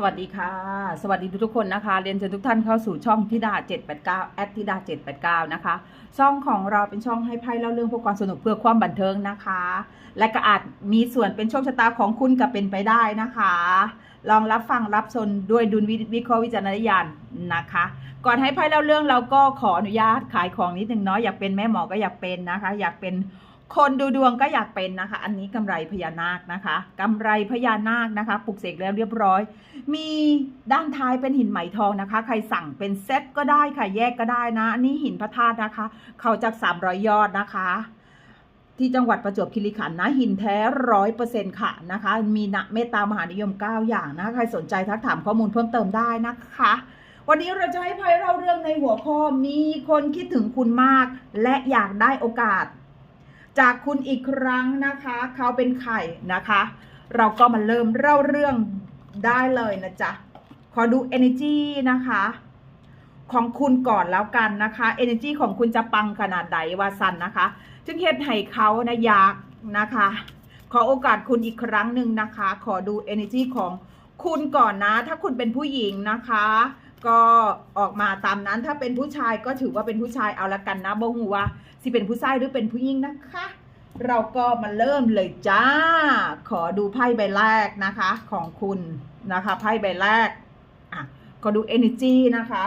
สวัสดีค่ะ สวัสดีทุกคนนะคะ เรียนเชิญทุกท่านเข้าสู่ช่องทิดา 789 แอดทิดา 789 นะคะ ช่องของเราเป็นช่องให้ไพ่เล่าเรื่องพื่อความสนุกเพื่อความบันเทิงนะคะ และก็อาจมีส่วนเป็นโชคชะตาของคุณกับเป็นไปได้นะคะ ลองรับฟังรับชมด้วยดุลวิวิเคราะห์วิจารณญาณนะคะ ก่อนให้ไพ่เล่าเรื่องเราก็ขออนุญาตขายของนิดนึงเนาะ อยากเป็นแม่หมอก็อยากเป็นนะคะ อยากเป็น คนดูดวงก็อยากเป็นนะคะ อันนี้กำไรพญานาคนะคะกำไรพญานาคนะคะปลุกเสกแล้วเรียบร้อย มีด้านท้ายเป็นหินไหมทองนะคะ ใครสั่งเป็นเซตก็ได้ค่ะแยกก็ได้นะอันนี้หินพระธาตุนะคะ เขาจาก300ยอดนะคะ ที่จังหวัดประจวบคีรีขันธ์นะหินแท้ร้อยเปอร์เซ็นต์ค่ะนะคะ มีนะเมตตามหานิยม 9 อย่างนะคะใครสนใจทักถามข้อมูลเพิ่มเติมได้นะคะวันนี้เราจะให้ไพ่เราเรื่องในหัวข้อมีคนคิดถึงคุณมาก และอยากได้โอกาส จากคุณอีกครั้งนะคะ เขาเป็นไข่นะคะ เราก็มาเริ่มเล่าเรื่องได้เลยนะจ๊ะ ขอดู energy นะคะ ของคุณก่อนแล้วกันนะคะ energy ของคุณจะปังขนาดใดวาสันนะคะจึงเฮ็ดให้เขานะอยากนะคะ ขอโอกาสคุณอีกครั้งหนึ่งนะคะ ขอดู energy ของคุณก่อนนะ ถ้าคุณเป็นผู้หญิงนะคะ ก็ออกมาตามนั้นถ้าเป็นผู้ชายก็ถือว่าเป็นผู้ชายเอาละกันนะบ่ฮูว่าสิเป็นผู้ชายหรือเป็นผู้หญิงนะคะ เราก็มาเริ่มเลยจ้า ขอดูไพ่ใบแรกนะคะ ของคุณนะคะไพ่ใบแรกอะขอดู energy นะคะ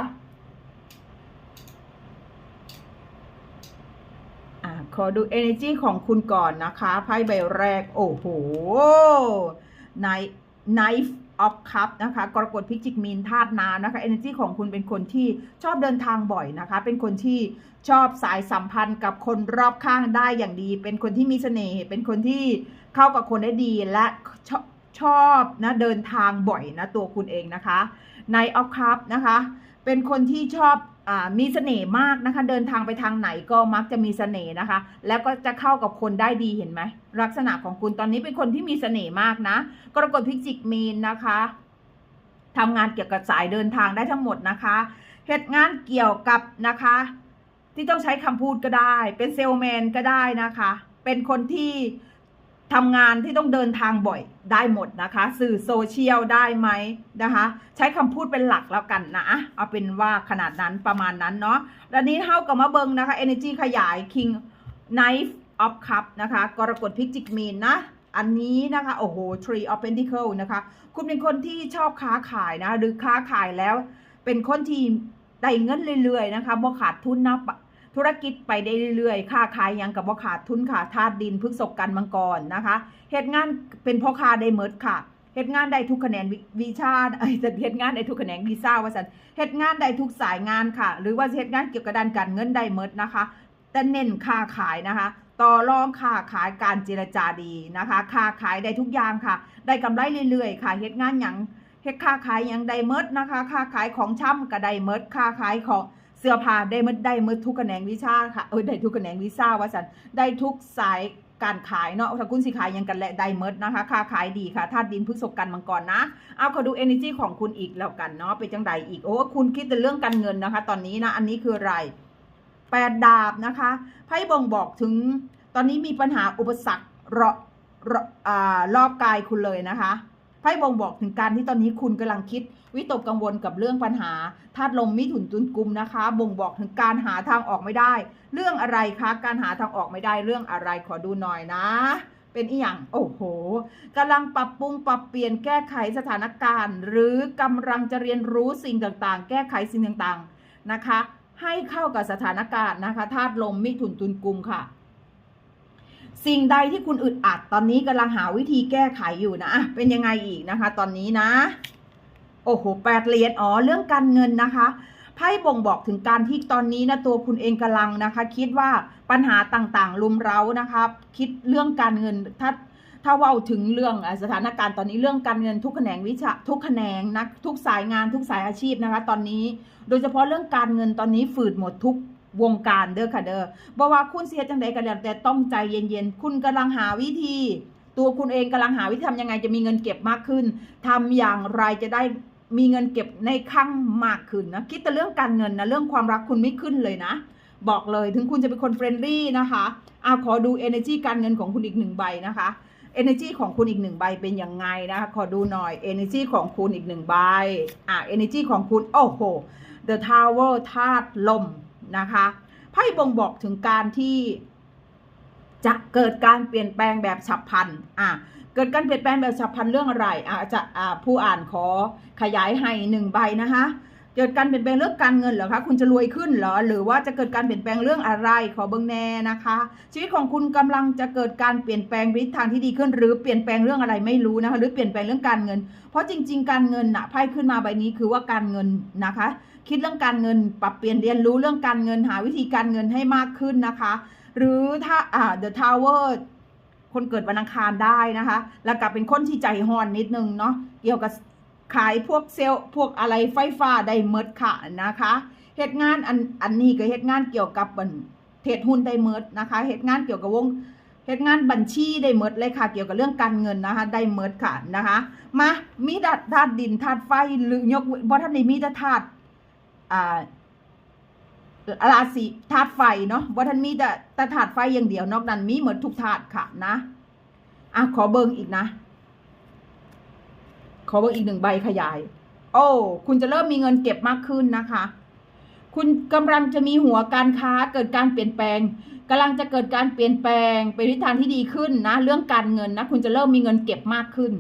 อะขอดู energy ของคุณก่อนนะคะไพ่ใบแรก โอ้โห Knife Knife of Cup นะคะกรกฎพิจิกมีนธาตุน้ำนะคะ energy ของคุณเป็นคนที่ชอบเดินทางบ่อยนะคะ เป็นคนที่ชอบสายสัมพันธ์กับคนรอบข้างได้อย่างดี เป็นคนที่มีเสน่ห์เป็นคนที่เข้ากับคนได้ดีและชอบชอบนะเดินทางบ่อยนะตัวคุณเองนะคะ Knight of Cup นะคะ เป็นคนที่ชอบอมีเสน่ห์มากนะคะ เดินทางไปทางไหนก็มักจะมีเสน่ห์นะคะ แล้วก็จะเข้ากับคนได้ดีเห็นไหมลักษณะของคุณตอนนี้เป็นคนที่มีเสน่ห์มากนะ กรกฎพิจิกมีนนะคะทำงานเกี่ยวกับสายเดินทางได้ทั้งหมดนะคะเหตุงานเกี่ยวกับนะคะ ที่ต้องใช้คำพูดก็ได้ เป็นเซลแมนก็ได้นะคะ เป็นคนที่ ทำงานที่ต้องเดินทางบ่อยได้หมดนะคะ สื่อโซเชียลได้ไหมนะคะ ใช้คำพูดเป็นหลักแล้วกันนะเอาเป็นว่าขนาดนั้นประมาณนั้นเนาะแล้วนี้เท่ากับมาเบิงนะคะ Energy ขยาย King Knife of Cup นะคะกรกฎพิจิกมีนนะอันนี้นะคะ โอ้โห Tree of Pentacle นะคะ คุณเป็นคนที่ชอบค้าขายนะ หรือค้าขายแล้ว เป็นคนที่ได้เงินเรื่อยๆนะคะบ่ขาดทุนนะ ธุรกิจไปได้เรื่อยๆ ค่าขายยังกับบ่าขาดทุนค่ะธาตุดินพฤกษกกันมังกรนะคะ เหตุงานเป็นพ่อค้าได้เมิดค่ะ เหตุงานได้ทุกคะแนนวิวิชาไอ้เหตุงานได้ทุกคะแนนวีซ่าว่าสันเหตุงานได้ทุกสายงานค่ะ หรือว่าเหตุงานเกี่ยวกับด้านการเงินได้เมิดนะคะ แต่เน้นค้าขายนะคะต่อรองค้าขายการเจรจาดีนะคะค้าขายได้ทุกอย่างค่ะ ได้กำไรเรื่อยๆ ค่ะเหตุงานหยังเฮ็ดค้าขายหยังได้เมิดนะคะค้าขายของช่ำก็ได้เมิดค้าขายของ เสื้อผ้าได้มิดได้มิดทุกแขนงวิชาค่ะเออได้ทุกแขนงวิชาว่าสันได้ทุกสายการขายเนาะถ้าคุณสิขายยังกันและได้เมิดนะคะค้าขายดีค่ะธาตุดินพฤกษกันมังกรนะ เอาขอดู energy ของคุณอีกแล้วกันเนาะเป็นจังใดอีก โอ้คุณคิดแต่เรื่องการเงินนะคะ ตอนนี้นะ อันนี้คืออะไรแปดดาบนะคะไพ่บ่งบอกถึงตอนนี้มีปัญหาอุปสรรครอรอรอบกายคุณเลยนะคะ ไพ่บ่งบอกถึงการที่ตอนนี้คุณกำลังคิด วิตกกังวลกับเรื่องปัญหาธาตุลมมิถุนตุนกุมนะคะ บ่งบอกถึงการหาทางออกไม่ได้ เรื่องอะไรคะ การหาทางออกไม่ได้เรื่องอะไรขอดูหน่อยนะ เป็นอีหยังโอ้โหกำลังปรับปรุงปรับเปลี่ยนแก้ไขสถานการณ์ หรือกำลังจะเรียนรู้สิ่งต่างๆ แก้ไขสิ่งต่างๆนะคะ ให้เข้ากับสถานการณ์นะคะธาตุลมมิถุนตุนกุมค่ะ สิ่งใดที่คุณอึดอัดตอนนี้กำลังหาวิธีแก้ไขอยู่นะเป็นยังไงอีกนะคะ ตอนนี้นะ โอ้โหแปดเหรียญอ๋อเรื่องการเงินนะคะไพ่บ่งบอกถึงการที่ตอนนี้นะตัวคุณเองกำลังนะคะ คิดว่าปัญหาต่างๆลุมเร้านะคะคิดเรื่องการเงินถ้าถ้าว่าถึงเรื่องสถานการณ์ตอนนี้เรื่องการเงินทุกแขนงวิชาทุกแขนงนะทุกสายงานทุกสายอาชีพนะคะ ตอนนี้ โดยเฉพาะเรื่องการเงินตอนนี้ฝืดหมดทุก วงการเด้อค่ะเด้อบอกว่าคุณเสียจังใดกันแล้วแต่ต้องใจเย็นๆ คุณกำลังหาวิธี ตัวคุณเองกำลังหาวิธีทำยังไงจะมีเงินเก็บมากขึ้นทำอย่างไรจะได้มีเงินเก็บในครั้งมากขึ้นนะคิดแต่เรื่องการเงินนะเรื่องความรักคุณไม่ขึ้นเลยนะ บอกเลยถึงคุณจะเป็นคนเฟรนลี่นะคะอาขอดู energy การเงินของคุณอีกหนึ่งใบนะคะ energy ของคุณอีกหนึ่งใบเป็นยังไงนะคะขอดูหน่อย energy ของคุณอีกหนึ่งใบอะ energy ของคุณโอ้โห the tower ธาตุลม นะคะไพ่บ่งบอกถึงการที่จะเกิดการเปลี่ยนแปลงแบบฉับพลันอะเกิดการเปลี่ยนแปลงแบบฉับพลันเรื่องอะไรอะจะอ่าผู้อ่านขอขยายให้หนึ่งใบนะคะเกิดการเปลี่ยนแปลงเรื่องการเงินเหรอคะคุณจะรวยขึ้นเหรอหรือว่าจะเกิดการเปลี่ยนแปลงเรื่องอะไรขอเบิ้งแน่นะคะ ชีวิตของคุณกำลังจะเกิดการเปลี่ยนแปลงทิศทางที่ดีขึ้น หรือเปลี่ยนแปลงเรื่องอะไรไม่รู้นะคะหรือเปลี่ยนแปลงเรื่องการเงิน เพราะจริง ๆ การเงินน่ะไพ่ขึ้นมาใบนี้คือว่าการเงินนะคะ คิดเรื่องการเงิน ปรับเปลี่ยนเรียนรู้เรื่องการเงินหาวิธีการเงินให้มากขึ้นนะคะ หรือถ้าอ่า the tower คนเกิดวันอังคารได้นะคะ แล้วก็เป็นคนที่ใจฮอนนิดนึงเนาะเกี่ยวกับขายพวกเซลพวกอะไรไฟฟ้าได้เมิดค่ะนะคะเหตุงานอันอันนี้ก็เหตุงานเกี่ยวกับบันเทรดหุ้นได้เมิดนะคะเหตุงานเกี่ยวกับวงเหตุงานบัญชีได้เมิดเลยค่ะ เกี่ยวกับเรื่องการเงินนะคะได้เมิดค่ะนะคะ มามีธาตุธาตุดินธาตุไฟหรือยกบ่ท่านนี้มีแต่ธาตุ อ่าราศีธาตุไฟเนาะว่าท่านมีแต่แต่ธาตุไฟอย่างเดียวนอกนั้นมีหมดทุกธาตุค่ะนะอะขอเบิงอีกนะ ขอเบิงอีกหนึ่งใบขยาย โอ้คุณจะเริ่มมีเงินเก็บมากขึ้นนะคะ คุณกำลังจะมีหัวการค้าเกิดการเปลี่ยนแปลงกำลังจะเกิดการเปลี่ยนแปลงไปทิศทางที่ดีขึ้นนะ เรื่องการเงินนะคุณจะเริ่มมีเงินเก็บมากขึ้น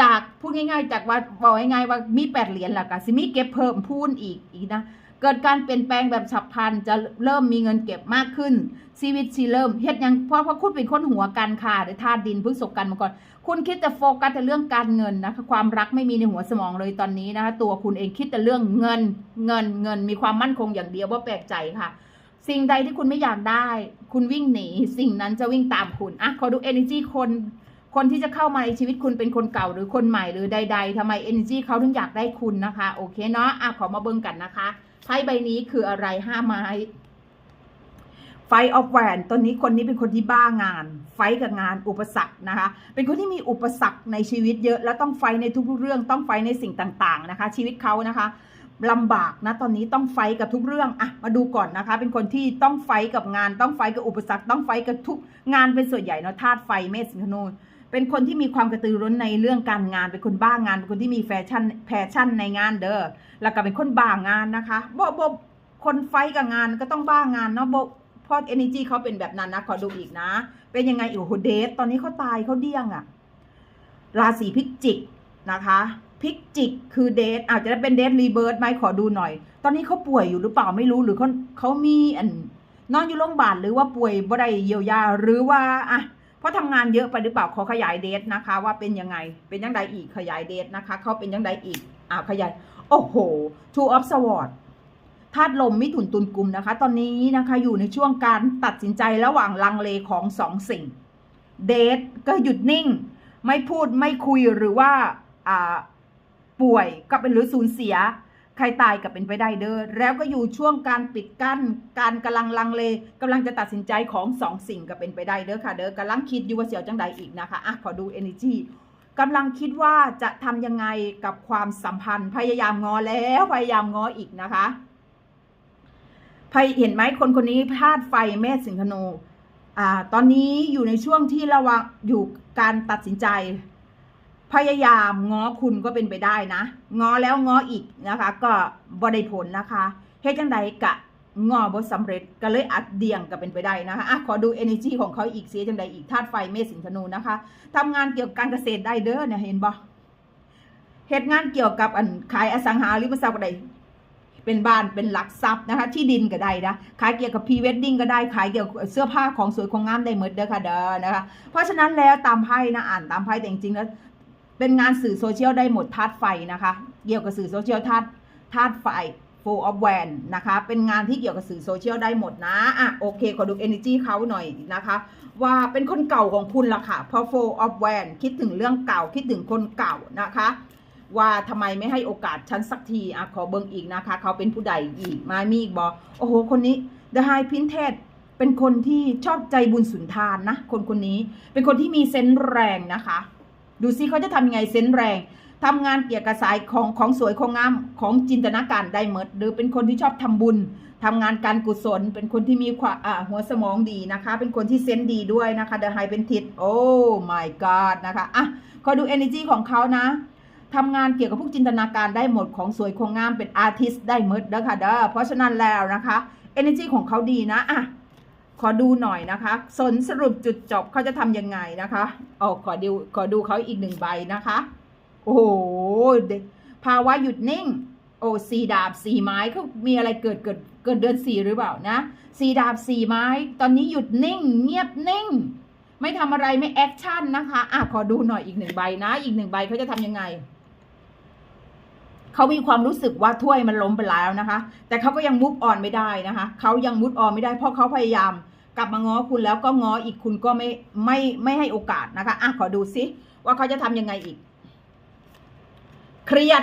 จากพูดง่าย ๆ จากว่าบอกง่ายๆว่ามีแปดเหรียญแหละกะสิมีเก็บเพิ่มพูนอีกอีกนะเกิดการเปลี่ยนแปลงแบบฉับพลันจะเริ่มมีเงินเก็บมากขึ้น ชีวิตชีเริ่มเฮ็ดยังเพราะเพราะคุณเป็นคนหัวการค้าหรือธาตุดินพฤษภกันมาก่อน คุณคิดแต่โฟกัสแต่เรื่องการเงินนะคะความรักไม่มีในหัวสมองเลยตอนนี้นะคะตัวคุณเองคิดแต่เรื่องเงินเงินเงินมีความมั่นคงอย่างเดียวว่าแปลกใจค่ะ สิ่งใดที่คุณไม่อยากได้ คุณวิ่งหนี สิ่งนั้นจะวิ่งตามคุณอะขอดู energy คน คนที่จะเข้ามาในชีวิตคุณเป็นคนเก่าหรือคนใหม่หรือใด ๆทำไม energy เขาถึงอยากได้คุณนะคะ โอเคเนาะอะขอมาเบิ่งกันนะคะไพ่ใบนี้คืออะไรห้าไม้ไฟออฟแวนตอนนี้คนนี้เป็นคนที่บ้างาน ไฟกับงานอุปสรรคนะคะ เป็นคนที่มีอุปสรรคในชีวิตเยอะ แล้วต้องไฟในทุกๆเรื่อง ต้องไฟในสิ่งต่างๆนะคะ ชีวิตเขานะคะลำบากนะตอนนี้ต้องไฟกับทุกเรื่องอะมาดูก่อนนะคะ เป็นคนที่ต้องไฟกับงาน ต้องไฟกับอุปสรรค ต้องไฟกับทุกงานเป็นส่วนใหญ่เนาะธาตุไฟเมษสิงห์ธนู เป็นคนที่มีความกระตือร้นในเรื่องการงาน เป็นคนบ้างาน เป็นคนที่มีแฟชั่นแฟชั่นในงานเด้อ แล้วก็เป็นคนบ้างานนะคะบ่บ่คนไฟกับงานก็ต้องบ้างานเนาะบ่พราะ energy เขาเป็นแบบนั้นนะ ขอดูอีกนะ เป็นยังไงอีกโอ้โหเดทตอนนี้เขาตายเขาเดี้ยงอะราศีพิจิกนะคะพิจิกคือเดทอาจจะเป็นเดทรีเบิร์ดไหมขอดูหน่อย ตอนนี้เขาป่วยอยู่หรือเปล่าไม่รู้หรือเขาเขามีอันนอนอยู่โรงพยาบาลหรือว่าป่วยบ่ได้เยียวยาหรือว่าอะ เพราทำงานเยอะไปหรือเปล่าขอขยายเดทนะคะ ว่าเป็นยังไงเป็นยังไงอีกขยายเดทนะคะ เขาเป็นยังไงอีกอ่าขยายโอ้โห two of swords ธาตุลมมิถุนตุลกุมนะคะ ตอนนี้นะคะอยู่ในช่วงการตัดสินใจระหว่างลังเลของสองสิ่ง เดทก็หยุดนิ่ง ไม่พูดไม่คุยหรือว่าอ่าป่วยก็เป็นหรือสูญเสีย ใครตายก็เป็นไปได้เด้อแล้วก็อยู่ช่วงการปิดกั้น การกำลังลังเลกำลังจะตัดสินใจของสองสิ่งก็เป็นไปได้เด้อค่ะ เด้อกำลังคิดอยู่ว่าเสียวจังใดอีกนะคะอะขอดู energy กำลังคิดว่าจะทำยังไงกับความสัมพันธ์ พยายามงอแล้วพยายามงออีกนะคะเห็นไหมคนคนนี้ธาตุไฟแม่สิงห์ธนูอ่าตอนนี้อยู่ในช่วงที่ระวังอยู่การตัดสินใจ พยายามง้อคุณก็เป็นไปได้นะง้อแล้วง้ออีกนะคะ ก็บ่ได้ผลนะคะเฮ็ดจังใดกะง้อบ่สำเร็จก็เลยอัดเดี่ยงก็เป็นไปได้นะคะอะขอดู energy ของเขาอีกเสียจังใดอีกธาตุไฟเมษสิงธนูนะคะทำงานเกี่ยวกับการเกษตรได้เด้อเนี่ยเห็นบ่เฮ็ดงานเกี่ยวกับอันขายอสังหาริมทรัพย์ก็ได้เป็นบ้านเป็นหลักทรัพย์นะคะ ที่ดินก็ได้นะขายเกี่ยวกับพรีเวดดิ้งก็ได้ขายเกี่ยวกับเสื้อผ้าของสวยของงามได้หมดเด้อค่ะเด้อนะคะ เพราะฉะนั้นแล้วตามไพ่นะอ่านตามไพ่แต่จริงๆแล้ว เป็นงานสื่อโซเชียลได้หมดธาตุไฟนะคะ เกี่ยวกับสื่อโซเชียลธาตุธาตุไฟ full of van นะคะ เป็นงานที่เกี่ยวกับสื่อโซเชียลได้หมดนะ อะ โอเค ขอดู energy เขาหน่อยนะคะ ว่าเป็นคนเก่าของคุณละค่ะ เพราะ full of van คิดถึงเรื่องเก่า คิดถึงคนเก่านะคะ ว่าทำไมไม่ให้โอกาสฉันสักที อะ ขอเบิ่งอีกนะคะ เขาเป็นผู้ใดอีก มามีอีกบอโอ้โห คนนี้ The High Princess เป็นคนที่ชอบใจบุญสุนทานนะ คนคนนี้ เป็นคนที่มีเซนส์แรงนะคะ ดูซิเขาจะทำยังไงเซนแรงทำงานเกี่ยวกับสายของของสวยของงามของจินตนาการได้หมดหรือเป็นคนที่ชอบทำบุญทำงานการกุศล เป็นคนที่มีความอ่าหัวสมองดีนะคะ เป็นคนที่เซนดีด้วยนะคะเดอะไฮเป็นทิศโอ้ my god นะคะอะขอดู energy ของเขานะทำงานเกี่ยวกับพวกจินตนาการได้หมดของสวยของงามเป็นอาร์ติสได้หมดเด้อค่ะเด้อเพราะฉะนั้นแล้วนะคะ energy ของเขาดีนะอะ ขอดูหน่อยนะคะสนสรุปจุดจบเขาจะทำยังไงนะคะโอ้ขอดูขอดูเขาอีกหนึ่งใบนะคะ โอ้โหเด็กภาวะหยุดนิ่ง โอ้สีดาบสีไม้เขามีอะไรเกิดเกิดเกิดเดือนสี่หรือเปล่านะสีดาบสีไม้ ตอนนี้หยุดนิ่ง เงียบนิ่ง ไม่ทำอะไรไม่แอคชั่นนะคะอะขอดูหน่อยอีกหนึ่งใบนะ อีกหนึ่งใบเขาจะทำยังไง เขามีความรู้สึกว่าถ้วยมันล้มไปแล้วนะคะ แต่เขาก็ยังมุฟออนไม่ได้นะคะเขายังมุฟออนไม่ได้เพราะเขาพยายามกลับมาง้อคุณแล้วก็ง้ออีกคุณก็ไม่ไม่ไม่ให้โอกาสนะคะอะขอดูซิว่าเขาจะทำยังไงอีก เครียด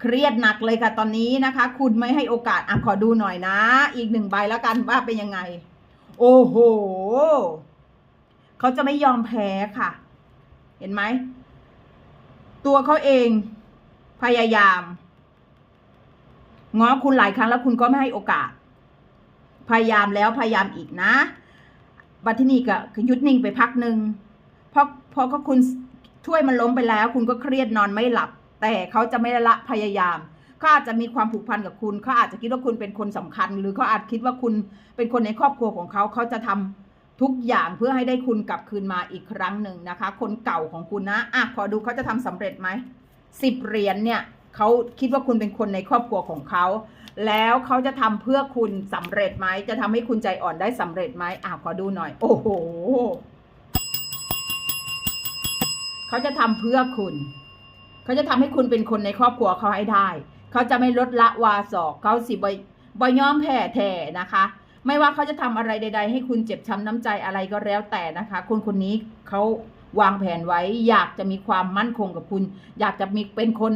เครียดหนักเลยค่ะตอนนี้นะคะ คุณไม่ให้โอกาสอะขอดูหน่อยนะ อีกหนึ่งใบแล้วกันว่าเป็นยังไง โอ้โหเขาจะไม่ยอมแพ้ค่ะ เห็นไหมตัวเขาเอง พยายาม ง้อคุณหลายครั้งแล้วคุณก็ไม่ให้โอกาส พยายามแล้วพยายามอีกนะ บัดที่นี่ก็คือยุดนิ่งไปพักหนึ่งเพราะเพราะก็คุณถ้วยมันล้มไปแล้ว คุณก็เครียดนอนไม่หลับ แต่เขาจะไม่ละพยายามเขาอาจจะมีความผูกพันกับคุณเขาอาจจะคิดว่าคุณเป็นคนสำคัญ หรือเขาอาจคิดว่าคุณเป็นคนในครอบครัวของเขาเขาจะทำทุกอย่างเพื่อให้ได้คุณกลับคืนมาอีกครั้งหนึ่งนะคะ คนเก่าของคุณนะอะขอดูเขาจะทำสำเร็จไหม สิบเหรียญเนี่ยเขาคิดว่าคุณเป็นคนในครอบครัวของเขา แล้วเขาจะทำเพื่อคุณสำเร็จไหม จะทำให้คุณใจอ่อนได้สำเร็จไหมอะขอดูหน่อย โอ้โหเขาจะทำเพื่อคุณ เขาจะทำให้คุณเป็นคนในครอบครัวเขาให้ได้ เขาจะไม่ลดละวาสอกเขาสิบอยบอยยอมแพ้แท้นะคะ ไม่ว่าเขาจะทำอะไรใด ๆ ให้คุณเจ็บช้ำน้ำใจอะไรก็แล้วแต่นะคะ คนคนนี้เขา วางแผนไว้ อยากจะมีความมั่นคงกับคุณ อยากจะมีเป็นคน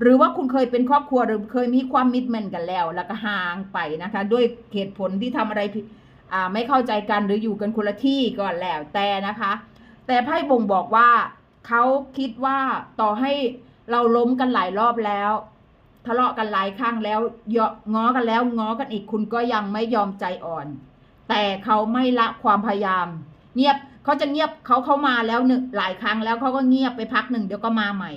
หรือว่าคุณเคยเป็นครอบครัวหรือเคยมีความมิตรแมนกันแล้ว แล้วก็ห่างไปนะคะ ด้วยเหตุผลที่ทำอะไรผิดอ่าไม่เข้าใจกันหรืออยู่กันคนละที่ก็แล้วแต่นะคะ แต่ไพ่บ่งบอกว่าเขาคิดว่าต่อให้เราล้มกันหลายรอบแล้ว ทะเลาะกันหลายครั้งแล้วยอง้อกันแล้วง้อกันอีกคุณก็ยังไม่ยอมใจอ่อน แต่เขาไม่ละความพยายาม เงียบ เขาจะเงียบเขาเข้ามาแล้วหนึ่งหลายครั้งแล้วเขาก็เงียบไปพักหนึ่งเดี๋ยวก็มาใหม่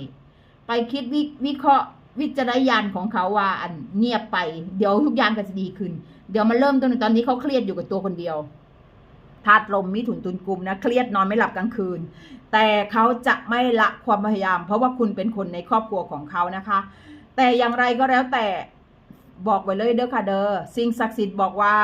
ไปคิดวิวิเคราะห์วิจารณญาณของเขาว่าอันเงียบไป เดี๋ยวทุกอย่างก็จะดีขึ้น เดี๋ยวมาเริ่มต้นตอนนี้เขาเครียดอยู่กับตัวคนเดียวธาตุลมมิถุนตุนกลุ่มนะเครียดนอนไม่หลับกลางคืน แต่เขาจะไม่ละความพยายาม เพราะว่าคุณเป็นคนในครอบครัวของเขานะคะ แต่อย่างไรก็แล้วแต่บอกไว้เลยเด้อค่ะเด้อสิ่งศักดิ์สิทธิ์บอกว่า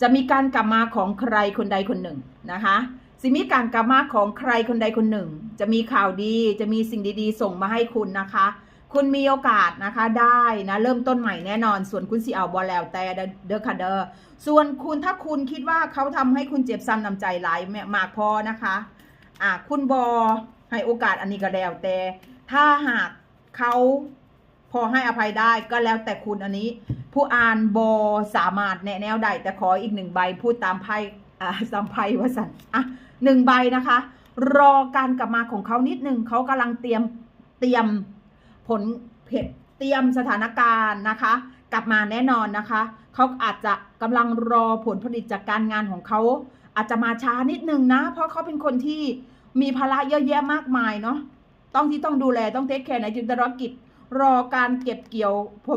จะมีการกลับมาของใครคนใดคนหนึ่งนะคะสิมีการกลับมาของใครคนใดคนหนึ่ง จะมีข่าวดีจะมีสิ่งดีๆ ส่งมาให้คุณนะคะ คุณมีโอกาสนะคะได้นะเริ่มต้นใหม่แน่นอน ส่วนคุณสิเอาบอแล้วแต่เดอค่ะเด้อส่วนคุณถ้าคุณคิดว่าเขาทำให้คุณเจ็บซ้ำน้ำใจหลายมากพอนะคะอะคุณบอให้โอกาสอันนี้ก็แล้วแต่ถ้าหากเขา พอให้อภัยได้ก็แล้วแต่คุณอันนี้ ผู้อ่านบอสามารถแนะแนวใดแต่ขออีกหนึ่งใบพูดตามไพ่อ่าตามไพ่วสันอะหนึ่งใบนะคะ รอการกลับมาของเขานิดหนึ่งเขากำลังเตรียมเตรียมผลเพจเตรียมสถานการณ์นะคะ กลับมาแน่นอนนะคะ เขาอาจจะกำลังรอผลผลิตจากการงานของเขาอาจจะมาช้านิดนึงนะ เพราะเขาเป็นคนที่มีภาระเยอะแยะมากมายเนาะต้องที่ต้องดูแลต้องเทคแคร์ในจิตรกิจ รอการเก็บเกี่ยว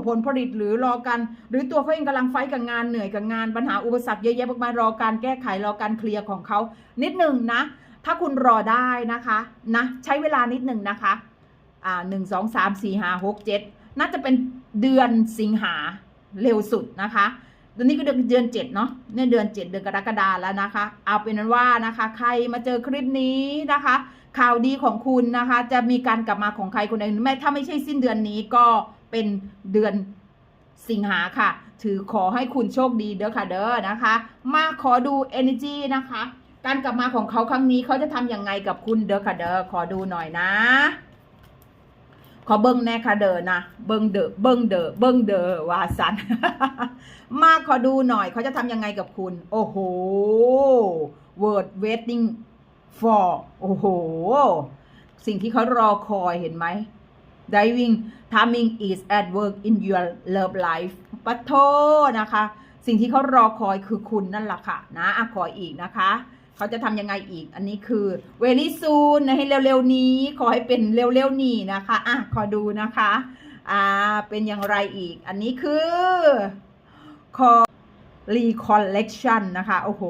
ผลผลิตหรือรอการหรือตัวเขาเองกำลังไฟกับงานเหนื่อยกับงานปัญหาอุปสรรคเยอะแยะมากมายรอการแก้ไขรอการเคลียร์ของเขานิดหนึ่งนะ ถ้าคุณรอได้นะคะนะใช้เวลานิดหนึ่งนะคะอ่าหนึ่งสองสามสี่ห้าหกเจ็ดน่าจะเป็นเดือนสิงหาเร็วสุดนะคะ ตอนนี้ก็เดือนเดือนเจ็ดเนาะเนี่ยเดือนเจ็ดเดือนกรกฎาแล้วนะคะ เอาเป็นนั้นว่านะคะ ใครมาเจอคลิปนี้นะคะ ข่าวดีของคุณนะคะ จะมีการกลับมาของใครคนใดแม้ถ้าไม่ใช่สิ้นเดือนนี้ก็เป็นเดือนสิงหาค่ะ ถือขอให้คุณโชคดีเด้อค่ะเด้อนะคะ มาขอดู energy นะคะ การกลับมาของเขาครั้งนี้เขาจะทำยังไงกับคุณเด้อค่ะเด้อขอดูหน่อยนะ ขอเบิ้งแน่ค่ะเดอนะ เบิ้งเด้อเบิ้งเด้อเบิ้งเด้อวาสัน มาขอดูหน่อยเขาจะทำยังไงกับคุณ โอ้โห word waiting for โอ้โห สิ่งที่เขารอคอยเห็นไหม diving timing is at work in your love life ปะโทนะคะ สิ่งที่เขารอคอยคือคุณนั่นแหละค่ะ นะอะขออีกนะคะ เขาจะทำยังไงอีก อันนี้คือ very soon นะให้เร็วๆนี้ ขอให้เป็นเร็วๆนี้นะคะ อะ ขอดูนะคะ อ่า เป็นอย่างไรอีก อันนี้คือขอ recollection นะคะ โอ้โห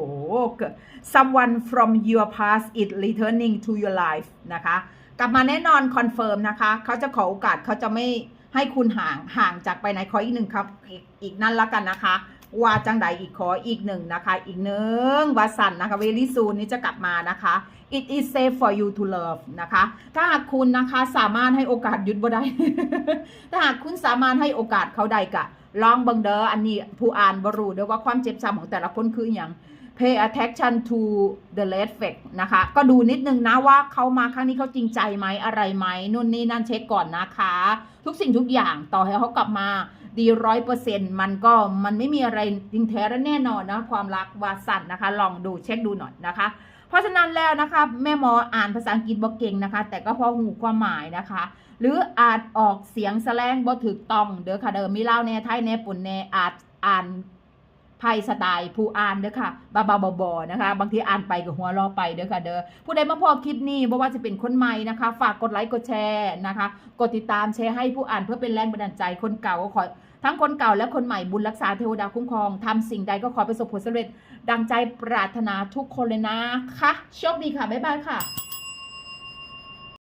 someone from your past is returning to your life นะคะ กลับมาแน่นอนคอนเฟิร์มนะคะ เขาจะขอโอกาสเขาจะไม่ให้คุณห่างห่างจากไปไหนขออีกหนึ่งครับ อีกอีกนั่นละกันนะคะ ว่าจังใดอีกขออีกหนึ่งนะคะ อีกหนึ่งวาสันนะคะ very soon นี้จะกลับมานะคะ it is safe for you to love นะคะ ถ้าหากคุณนะคะสามารถให้โอกาสหยุดบ่ได้ ถ้าหากคุณสามารถให้โอกาสเขาใดกะ ลองเบิงเด้ออันนี้ผู้อ่านบรูเด้อว่าความเจ็บช้ำของแต่ละคนคืออย่าง pay attention to the red flag นะคะ ก็ดูนิดนึงนะว่าเขามาครั้งนี้เขาจริงใจไหมอะไรไหมนู่นนี่นั่นเช็คก่อนนะคะ ทุกสิ่งทุกอย่างต่อให้เขากลับมา ดีร้อยเปอร์เซ็นต์มันก็มันไม่มีอะไรจริงแท้และแน่นอนนะความรักวาสันนะคะ ลองดูเช็คดูหน่อยนะคะ เพราะฉะนั้นแล้วนะคะ แม่หมออ่านภาษาอังกฤษบ่เก่งนะคะ แต่ก็พอหูความหมายนะคะ หรืออาจออกเสียงแสลงบ่ถูกต้องเด้อค่ะเด้อมีเล่าแน่ไทยแน่ปุ่นแน่อาจอ่าน ไพ่สไตล์ผู้อ่านเด้อค่ะบาบาบอบอนะคะ บางทีอ่านไปกับหัวเรอไปเด้อค่ะเด้อผู้ใดมาพอคลิปนี้บ่ว่าจะเป็นคนใหม่นะคะ ฝากกดไลค์กดแชร์นะคะ กดติดตามแชร์ให้ผู้อ่านเพื่อเป็นแรงบันดาลใจคนเก่าก็ขอทั้งคนเก่าและคนใหม่บุญรักษาเทวดาคุ้มครองทำสิ่งใดก็ขอประสบผลสำเร็จ ดังใจปรารถนาทุกคนเลยนะคะโชคดีค่ะ บ๊ายบายค่ะ